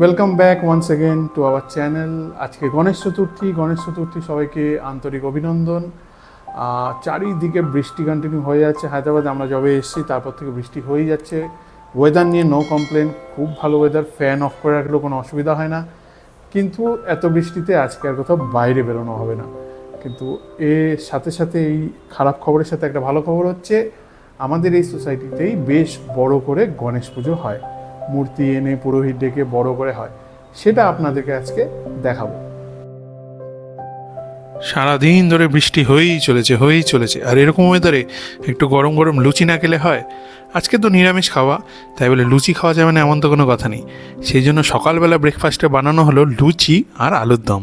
Welcome back once again to our channel আজকে গণেশ চতুর্থী। গণেশ চতুর্থী সবাইকে আন্তরিক অভিনন্দন। চারিদিকে বৃষ্টি কন্টিনিউ হয়ে যাচ্ছে। হায়দ্রাবাদে আমরা যবে এসেছি, তারপর থেকে বৃষ্টি হয়েই যাচ্ছে। ওয়েদার নিয়ে নো কমপ্লেন খুব ভালো ওয়েদার ফ্যান অফ করে রাখলেও কোনো অসুবিধা হয় না। কিন্তু এত বৃষ্টিতে আজকে আর কোথাও বাইরে বেরোনো হবে না। কিন্তু এর সাথে সাথে এই খারাপ খবরের সাথে একটা ভালো খবর হচ্ছে, আমাদের এই সোসাইটিতেই বেশ বড় করে গণেশ পুজো হয়। মূর্তি এনে পুরোহিত ডেকে বড় করে হয়, সেটা আপনাদেরকে আজকে দেখাবো। সারাদিন ধরে বৃষ্টি হয়েই চলেছে হয়েই চলেছে, আর এরকম ওয়েদারে একটু গরম গরম লুচি না খেলে হয়? আজকে তো নিরামিষ খাওয়া, তাই বলে লুচি খাওয়া যাবে না এমন তো কোনো কথা নেই। সেই জন্য সকালবেলা ব্রেকফাস্টে বানানো হলো লুচি আর আলুর দম।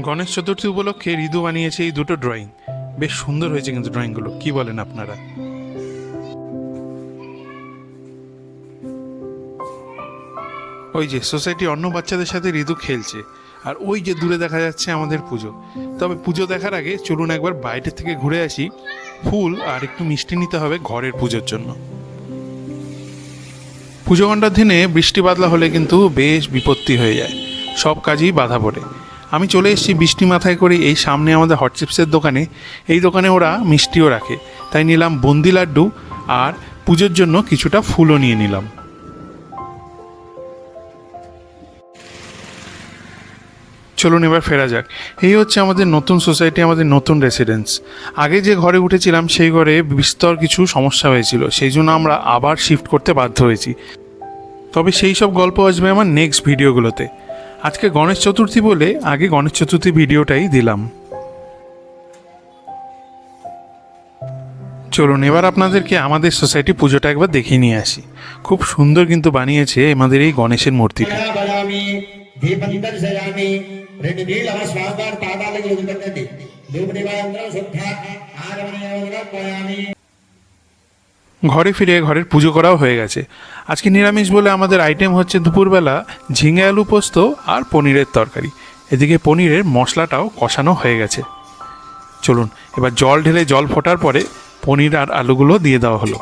গণেশ চতুর্থী উপলক্ষে ঋতু বানিয়েছে এই দুটো ড্রয়িং বেশ সুন্দর হয়েছে কিন্তু ড্রয়িংগুলো কি বলেন আপনারা? ওই যে সোসাইটি অন্য বাচ্চাদের সাথে ঋতু খেলছে, আর ওই যে দূরে দেখা যাচ্ছে আমাদের পুজো। তবে পুজো দেখার আগে চলুন একবার বাইরে থেকে ঘুরে আসি। ফুল আর একটু মিষ্টি নিতে হবে ঘরের পুজোর জন্য। পুজো ঘণ্টার দিনে বৃষ্টি বাদলা হলে কিন্তু বেশ বিপত্তি হয়ে যায়। সব কাজেই বাধা পড়ে। আমি চলে এসেছি বৃষ্টি মাথায় করে এই সামনে আমাদের হট চিপসের দোকানে। এই দোকানে ওরা মিষ্টিও রাখে। তাই নিলাম বন্দি লাড্ডু আর পুজোর জন্য কিছুটা ফুলও নিয়ে নিলাম। চলুন এবার ফেরা যাক। এই হচ্ছে আমাদের নতুন সোসাইটি, আমাদের নতুন রেসিডেন্স। আগে যে ঘরে উঠেছিলাম, সেই ঘরে বিস্তর কিছু সমস্যা হয়েছিল। সেই জন্য আমরা আবার শিফট করতে বাধ্য হয়েছি। তবে সেই সব গল্প আসবে আমার নেক্সট ভিডিওগুলোতে আজকে গণেশ চতুর্থী বলে আগে গণেশ চতুর্থী ভিডিওটাই দিলাম চলুন এবার আপনাদেরকে আমাদের সোসাইটি পুজোটা একবার দেখিয়ে নিয়ে আসি খুব সুন্দর কিন্তু বানিয়েছে আমাদের এই গণেশের মূর্তিটা ঘরে ফিরে ঘরের পুজো করাও হয়ে গেছে। আজকে নিরামিষ বলে আমাদের আইটেম হচ্ছে দুপুরবেলা ঝিঙে আলু পোস্ত আর পনিরের তরকারি। এদিকে পনিরের মশলাটাও কষানো হয়ে গেছে। চলুন, এবার জল ঢেলে জল ফোটার পরে পনির আর আলুগুলো দিয়ে দেওয়া হলো।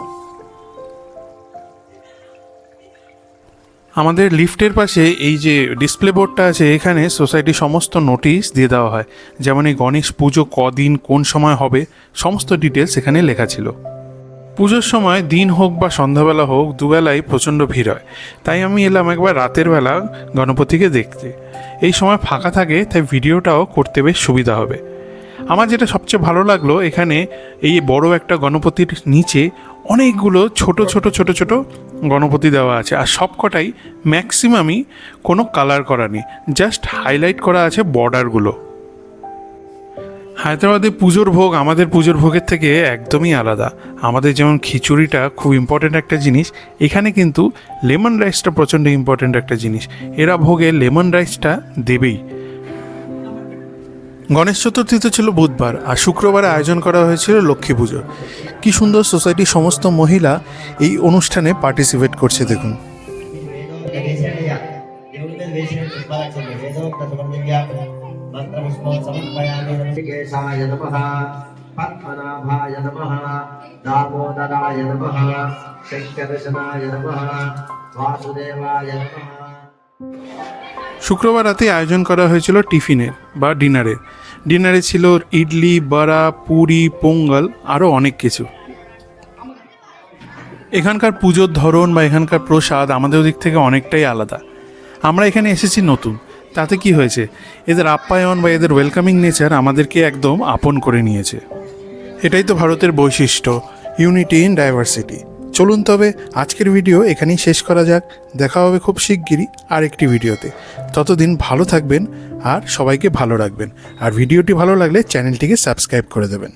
আমাদের লিফটের পাশে এই যে ডিসপ্লে বোর্ডটা আছে, এখানে সোসাইটি সমস্ত নোটিশ দিয়ে দেওয়া হয়। যেমন এই গণেশ পুজো কদিন, কোন সময় হবে, সমস্ত ডিটেলস এখানে লেখা ছিল। পুজোর সময় দিন হোক বা সন্ধ্যাবেলা হোক, দুবেলাই প্রচণ্ড ভিড় হয়। তাই আমি এলাম একবার রাতের বেলা গণপতিকে দেখতে। এই সময় ফাঁকা থাকে, তাই ভিডিওটাও করতে বেশ সুবিধা হবে। আমার যেটা সবচেয়ে ভালো লাগল, এখানে এই বড় একটা গণপতির নিচে অনেকগুলো ছোট ছোট ছোট ছোট গণপতি দেওয়া আছে। আর সবকটাই ম্যাক্সিমামই কোনো কালার করা নেই। জাস্ট হাইলাইট করা আছে বর্ডারগুলো হায়দ্রাবাদে পুজোর ভোগ আমাদের পুজোর ভোগের থেকে একদমই আলাদা আমাদের যেমন খিচুড়িটা খুব ইম্পর্টেন্ট একটা জিনিস এখানে কিন্তু লেমন রাইসটা প্রচণ্ড ইম্পর্টেন্ট একটা জিনিস এরা ভোগে লেমন রাইসটা দেবেই গণেশ চতুর্থী তো ছিল বুধবার আর শুক্রবারে আয়োজন করা হয়েছিল লক্ষ্মী পুজো কী সুন্দর সোসাইটির সমস্ত মহিলা এই অনুষ্ঠানে পার্টিসিপেট করছে দেখুন मंत्र শুক্রবার রাতে আয়োজন করা হয়েছিল টিফিনের বা ডিনারে। ডিনারে ছিল ইডলি, বড়া, পুরি, পোঙ্গল আরও অনেক কিছু। এখানকার পুজোর ধরন বা এখানকার প্রসাদ আমাদের দিক থেকে অনেকটাই আলাদা। আমরা এখানে এসেছি নতুন। তাতে কি হয়েছে? এদের আপ্যায়ন বা এদের ওয়েলকামিং নেচার আমাদেরকে একদম আপন করে নিয়েছে। এটাই তো ভারতের বৈশিষ্ট্য ইউনিটি ইন ডাইভার্সিটি চলুন তবে আজকের ভিডিও এখানেই শেষ করা যাক। দেখা হবে খুব শিগগিরই আরেকটি ভিডিওতে ততদিন ভালো থাকবেন আর সবাইকে ভালো রাখবেন। আর ভিডিওটি ভালো লাগলে চ্যানেলটিকে সাবস্ক্রাইব করে দেবেন।